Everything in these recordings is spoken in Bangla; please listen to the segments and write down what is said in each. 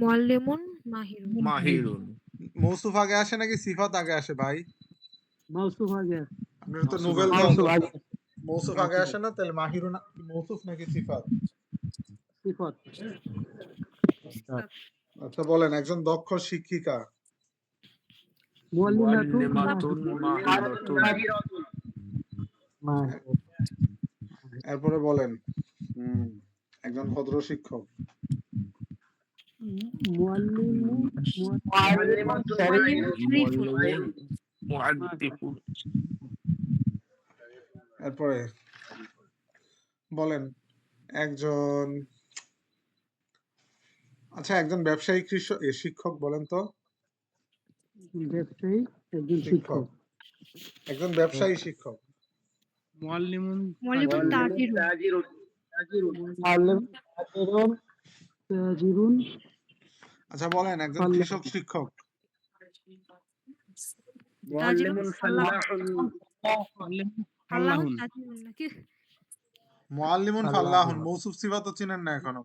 মুআল্লিমুন মাহিরুন। মাহিরুন। মৌসুফ আগে আসে নাকি? সিফাত আগে আসে ভাই? মৌসুফ আগে আপনার তো নোবেল মৌসুফ আগে আসে না তাহলে মাহিরুন মৌসুফ নাকি সিফাত? সিফত। আচ্ছা বলেন একজন দক্ষ শিক্ষিকা। এরপরে বলেন হুম একজন ভদ্র শিক্ষক। এরপরে বলেন একজন আচ্ছা একজন ব্যবসায়িক কৃষক শিক্ষক বলেন তো? ব্যবসায়ী একজন শিক্ষক। একজন ব্যবসায়ী শিক্ষক। মুআল্লিমুন মুআল্লিমুন তাজিরুন তাজিরুন তাজিরুন আচ্ছা বলেন একজন কৃষক শিক্ষক। ফাল্লাহুন মুআল্লিমুন মৌসুফ সিফাত তো চিনেন না এখনও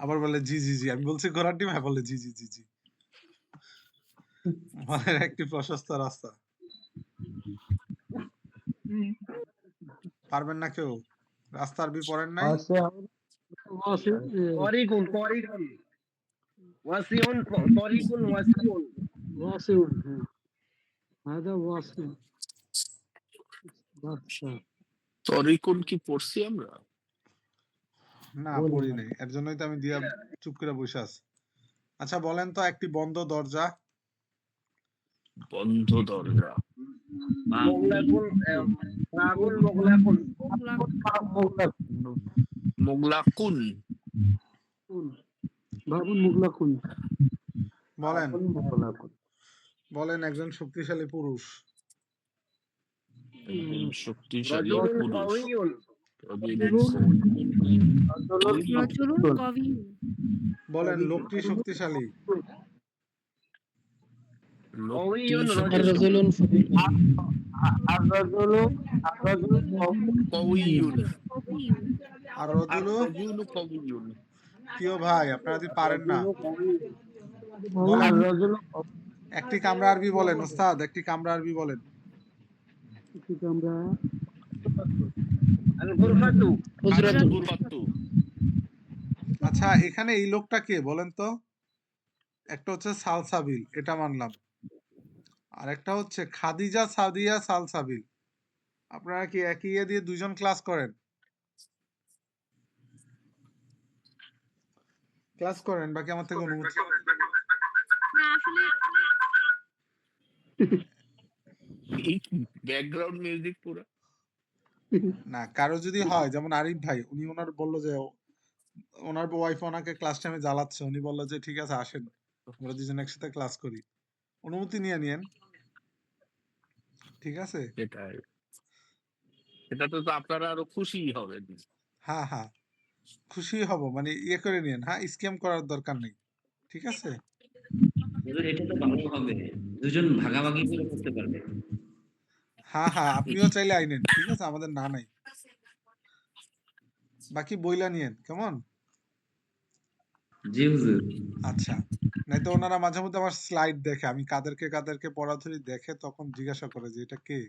আবার বলে জি জি জি আমি বলছি ঘোড়ার ডিম হ্যাঁ বলে জি জি জি জি। মানে একটি প্রশস্ত রাস্তা। পারবেন না কেউ? রাস্তার বি পড়েন নাই? طريق طريق واسع طريق واسع ওয়াসিউন হ্যাঁ هذا واسع বাদশা তরিকুন কি পড়ছি আমরা না বলি পড়ি না। নাই এর জন্যই তো আমি দিয়া চুপ করে বসে আছি আচ্ছা বলেন তো একটি বন্ধ দরজা বন্ধ দরজা مغلق باب مغلق মুগলাকুন মুগলাকুন বাবুন মুগলাকুন বলেন বলেন একজন শক্তিশালী পুরুষ শক্তিশালী পুরুষ বলেন লোকটি শক্তিশালী লোকটি আর রজুলু প্রিয় ভাই আপনারা যদি পারেন না। একটি কামরা আরবি বলেন ওস্তাদ একটি কামরা আরবি বলেন। আচ্ছা, আচ্ছা, আচ্ছা এখানে এই লোকটা কে বলেন তো? একটা হচ্ছে সালসাবিল এটা মানলাম। আর একটা হচ্ছে খাদিজা সাদিয়া সালসাবিল। আপনারা কি একই ইয়ে দিয়ে দুজন ক্লাস করেন? ক্লাস করেন বাকি আমার থেকে অনুমতি না আসলে ব্যাকগ্রাউন্ড মিউজিক পুরো। না কারও যদি হয় যেমন আরিফ ভাই উনি ওনার বলল যে ওনার ওয়াইফ ওনাকে ক্লাস টাইমে জ্বালাচ্ছে। উনি বলল যে ঠিক আছে আসেন। আমরা দুজন একসাথে ক্লাস করি। অনুমতি নিয়ে নিয়েন। ঠিক আছে? সেটাই। এটাতে তো আপনারা আরও খুশি হবেন। হ্যাঁ হ্যাঁ। খুশি হব মানে ইয়ে করে নিয়েন। হ্যাঁ স্ক্যাম করার দরকার নেই। ঠিক আছে? এটা তো ভালো হবে। দুজন ভাগাভাগি করে করতে পারবে। হ্যাঁ হ্যাঁ আপনিও চাইলে আই আইনেন ঠিক আছে আমাদের না নাই। বাকি বইলা নিয়েন কেমন? জি হুজুর। আচ্ছা। নাই তো ওনারা মাঝে মধ্যে আমার স্লাইড দেখে আমি কাদেরকে কাদেরকে পড়াধরি দেখে তখন জিজ্ঞাসা করে যে এটা কে?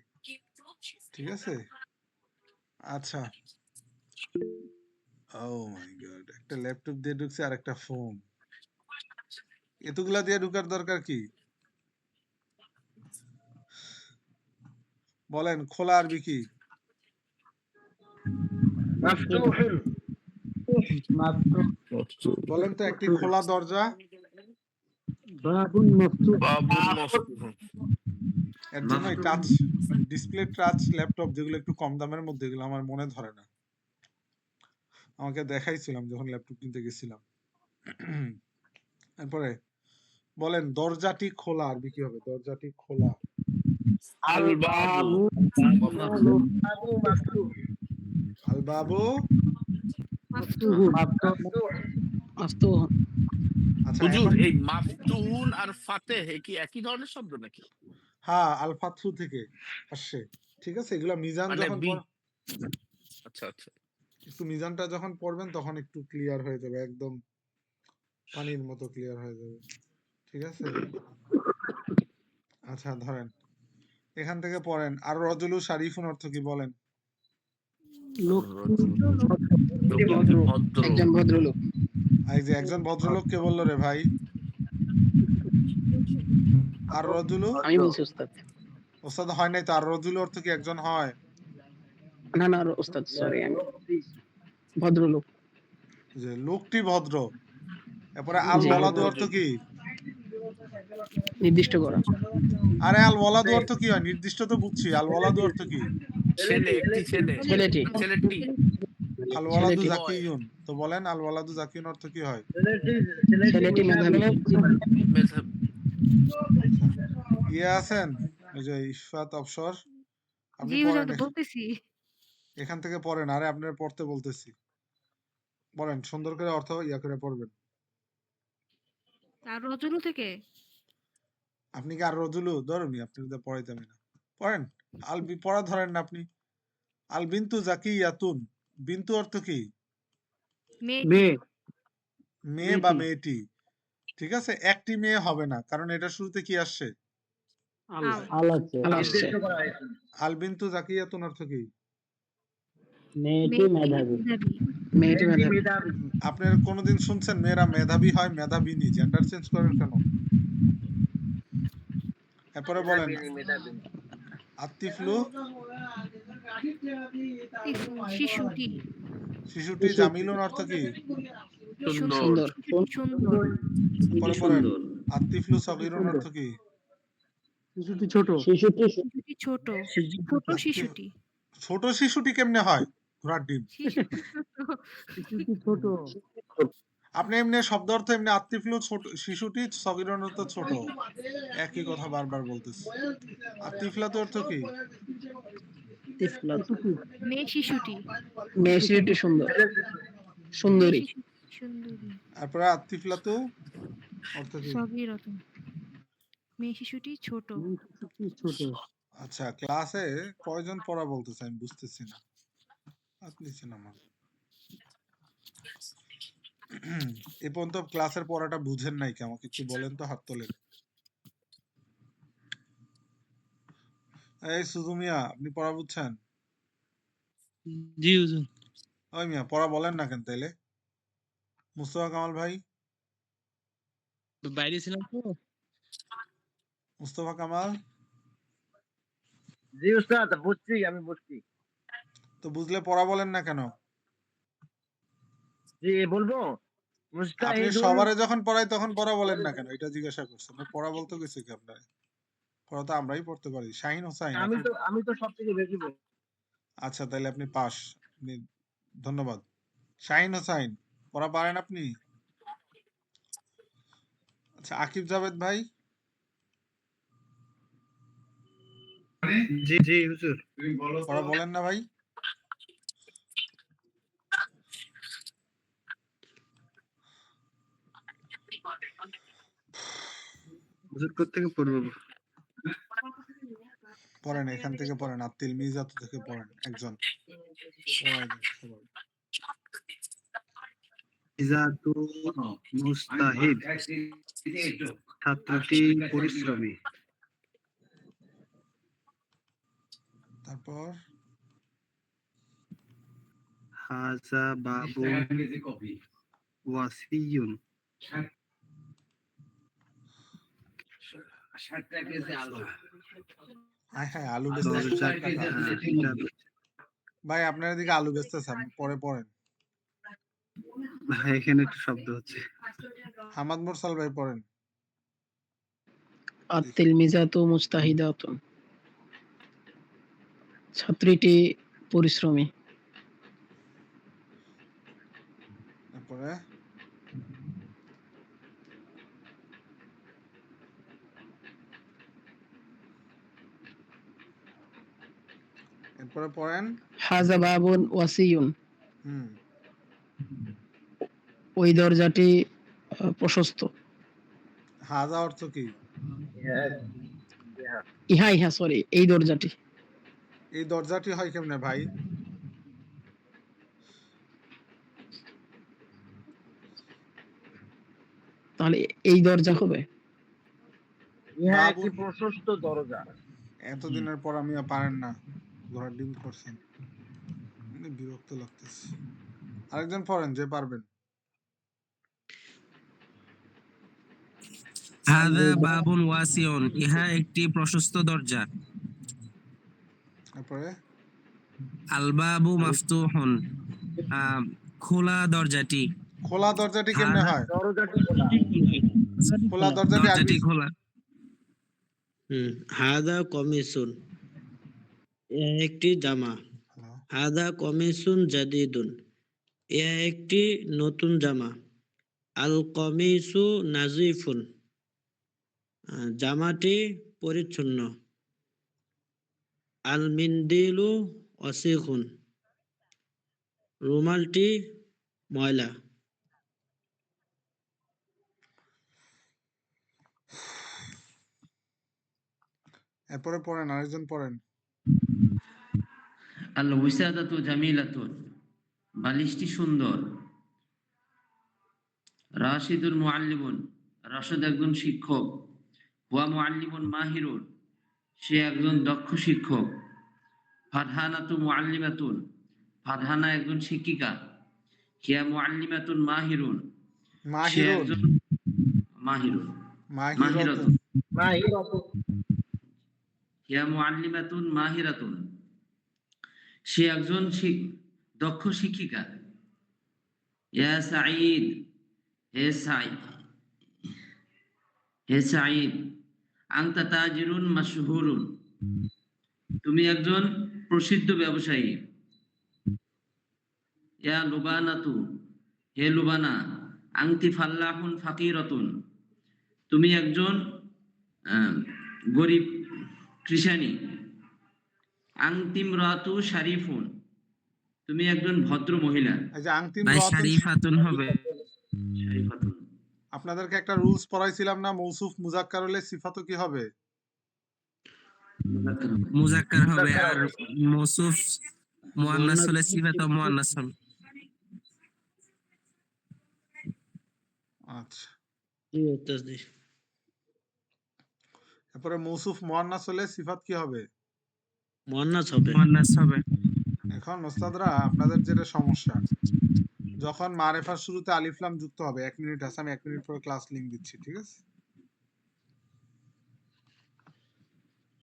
ঠিক আছে? আচ্ছা। ও মাই গড একটা ল্যাপটপ দিয়ে ঢুকছে আর একটা ফোন এতগুলা দিয়ে ঢুকার দরকার কি? বলেন খোলা আর কি? বলেন তো একটি খোলা দরজা। এর জন্য ডিসপ্লে টাচ ল্যাপটপ যেগুলো একটু কম দামের মধ্যে এগুলো আমার মনে ধরে না। আমাকে দেখাইছিলাম যখন ল্যাপটপ কিনতে গেছিলাম। তারপরে বলেন দরজাটি খোলা আরবি কি হবে? দরজাটি খোলা। আলবাবু। আলবাবু? আচ্ছা, হ্যাঁ, থেকে আসছে। ঠিক আছে এগুলো মিজান যখন আচ্ছা আচ্ছা। একটু মিজানটা যখন পড়বেন তখন একটু ক্লিয়ার হয়ে যাবে একদম পানির মতো ক্লিয়ার হয়ে যাবে। ঠিক আছে? আচ্ছা ধরেন এখান থেকে পড়েন। আর রজুলু শারিফুন অর্থ কি বলেন? লোক। লোকটি ভদ্র একজন ভদ্রলোক। আর এই একজন ভদ্রলোক কে বলল রে ভাই? আর রজুলু? আমি বলছি ওস্তাদ। ওস্তাদ হয় নাই তো? আর রজুলু অর্থ কি একজন হয়? না না ওস্তাদ সরি আমি ভদ্রলোক। যে লোকটি ভদ্র এরপরে আল। ওয়ালাদু অর্থ কি? নির্দিষ্ট করা। আরে আল ওয়ালাদু অর্থ কি হয়? নির্দিষ্ট তো বুঝছি। আল ওয়ালাদু অর্থ কি? ছেলে একটি ছেলে। ছেলেটি ছেলেটি। আল ওয়ালাদু জাকিউন তো বলেন আল ওয়ালাদু জাকিউন অর্থ কি হয়? ছেলেটি মেধাবী। মেধাবী। ইয়ে আছেন? ওই যে ইশফাত অবসর। আপনি বলতেছি। এখান থেকে পড়েন আরে আপনার পড়তে বলতেছি। পড়েন সুন্দর করে অর্থ ইয়া করে পড়বেন। আর রজনু থেকে? আপনি কি আর রজুলু ধরুন আপনি তো পড়াইতে আমি না। পড়েন আল বি পড়া ধরেন না আপনি। আল বিন্তু জাকিয়াতুন বিন্তু অর্থ কি? মেয়ে। মেয়ে। মেয়ে বা মেয়েটি। ঠিক আছে? একটি মেয়ে হবে না কারণ এটা শুরুতে কি আসছে? আল। আল্লাহ আসছে। আল বিন্তু জাকিয়াতুন অর্থ কি? মেয়েটি মেধাবী। মেয়েটি মেধাবী। আপনার কোনোদিন শুনছেন মেয়েরা মেধাবী হয় মেধাবিনী জেন্ডার চেঞ্জ করেন কেন? এরপরে বলেন। আত্তিফলু শিশুটি। শিশুটি জামিলুন অর্থ কি? সুন্দর। সুন্দর। পরে সগিরুন অর্থ কি? শিশুটি ছোট। শিশুটি ছোট ছোট। শিশুটি। ছোট শিশুটি কেমনে হয়? ঘোড়ার ডিম। ছোট। আপনি এমনি শব্দ অর্থ এমনি ছোট শিশুটি অর্থ ছোট। একই কথা বারবার বলতেছি। অর্থ কি? মেয়ে শিশুটি। মেয়ে শিশুটি সুন্দর। সুন্দরী। তারপরে আত্তিফলা তো অর্থ কি? সগীরত মেয়ে শিশুটি ছোট। ছোট। আচ্ছা ক্লাসে কয়জন পড়া বলতেছে আমি বুঝতেছি না। আপনি আমার। এ পর্যন্ত ক্লাসের পড়াটা বুঝেন নাই কি আমাকে একটু বলেন তো হাত তোলেন। এই সুজুমিয়া আপনি পড়া বুঝছেন? জি হুজুর। ওই মিয়া পড়া বলেন না কেন তাইলে? মুস্তফা কামাল ভাই? বাইরে ছিলাম তো। মুস্তফা কামাল? জি উস্তাদ বুঝছি আমি বুঝছি। তো বুঝলে পড়া বলেন না কেন? জি বলব। আপনি সবারে যখন পড়াই তখন পড়া বলেন না কেন? এটা জিজ্ঞাসা করছেন। পড়া বলতে গেছি কি আপনার? পড়া তো আমরাই পড়তে পারি। শাহিন হোসাইন আমি তো আমি তো সব থেকে বেশি আচ্ছা তাহলে আপনি পাস। আপনি ধন্যবাদ। শাহিন হোসাইন পড়া পারেন আপনি? আচ্ছা আকিব জাভেদ ভাই। জি জি হুজুর। পড়া বলেন না ভাই। হুজুর পড়ব? পড়েন এখান থেকে পড়েন আত্মিল মির্জাত থেকে পড়েন একজন। মুস্তাহিদ ছাত্রটি পরিশ্রমী। তারপর? হাজা বাবু ওয়াসিয়ুন। হ্যাঁ হ্যাঁ আলু ভাই আপনার এদিকে আলু পরে পড়েন ভাই এখানে একটু শব্দ হচ্ছে। হামাদ মুরসাল ভাই পড়েন আত্তিল মিজাতু মুস্তাহিদাতুন ছাত্রীটি পরিশ্রমী। এরপরে পড়েন? হাজা বাবুন ওয়াসিউন। ওই দরজাটি প্রশস্ত। হাজা অর্থ কি? ইহা ইহা সরি এই দরজাটি। এই দরজাটি হয় কেমনে ভাই? তাহলে এই দরজা হবে? ইহা প্রশস্ত দরজা। এতদিনের পর আমি পারেন না। ঘোড়ার ডিম করছেন মানে বিরক্ত লাগতেছে। আরেকজন পড়েন যে পারবেন। হাদা বাবুন ওয়াসিউন ইহা একটি প্রশস্ত দরজা। তারপরে? আলবাবু মাফতুহুন আহ, খোলা দরজাটি। খোলা দরজাটি কেমনে হয় দরজাটি খোলা দরজাটি খোলা। হুম হাদা কমিসুন। একটি জামা। হ্যালো। হাদা কমিসুন জাদিদুন। এ একটি নতুন জামা। আল কমিসু নাজিফুন। জামাটি পরিচ্ছন্ন। আল মিন্দিলু অসিখুন রুমালটি ময়লা। এরপরে পড়েন আরেকজন পড়েন। আল উইসাদাতু জামিলাতুন বালিশটি সুন্দর। রাশিদুল মুআল্লিমুন রাশিদ একজন শিক্ষক হুয়া মুআল্লিমুন মাহিরুন সে একজন দক্ষ শিক্ষক। ফারহানাতু মুআল্লিমাতুন ফারহানা একজন শিক্ষিকা। হিয়া মুআল্লিমাতুন মাহিরুন সে মাহিরুন। একজন মাহিরুন। মাহিরতুন। মাহিরাতুন। মাহিরাতু হিয়া মুআল্লিমাতুন মাহিরাতুন। সে একজন দক্ষ শিক্ষিকা। সাঈদ, হে সাঈদ হে সাঈদ, আনতা তাজিরুন মাশহুরুন। তুমি একজন প্রসিদ্ধ ব্যবসায়ী। ইয়া লুবানাতু, হে লুবানা আংতি ফাল্লাহুন ফাকিরাতুন। তুমি একজন গরিব কৃষানি। আংতিম রাতু শারিফুন। তুমি একজন ভদ্র মহিলা। ভাই শারিফাতুন হবে। শারিফাতুন। আপনাদেরকে একটা রুলস পড়াইছিলাম না মৌসুফ মুজাক্কার হলে সিফাতও কি হবে? মুজাক্কার হবে আর মৌসুফ মুআন্নাস হলে সিফাত মুআন্নাস হবে। আচ্ছা। এরপরে মৌসুফ মুয়ান্নাস হলে সিফাত কি হবে? মুয়ান্নাস হবে। মুআন্নাস হবে। এখন ওস্তাদরা আপনাদের যেটা সমস্যা যখন মারেফার শুরুতে আলিফলাম যুক্ত হবে এক মিনিট আছে আমি এক মিনিট পরে ক্লাস লিংক দিচ্ছি ঠিক আছে?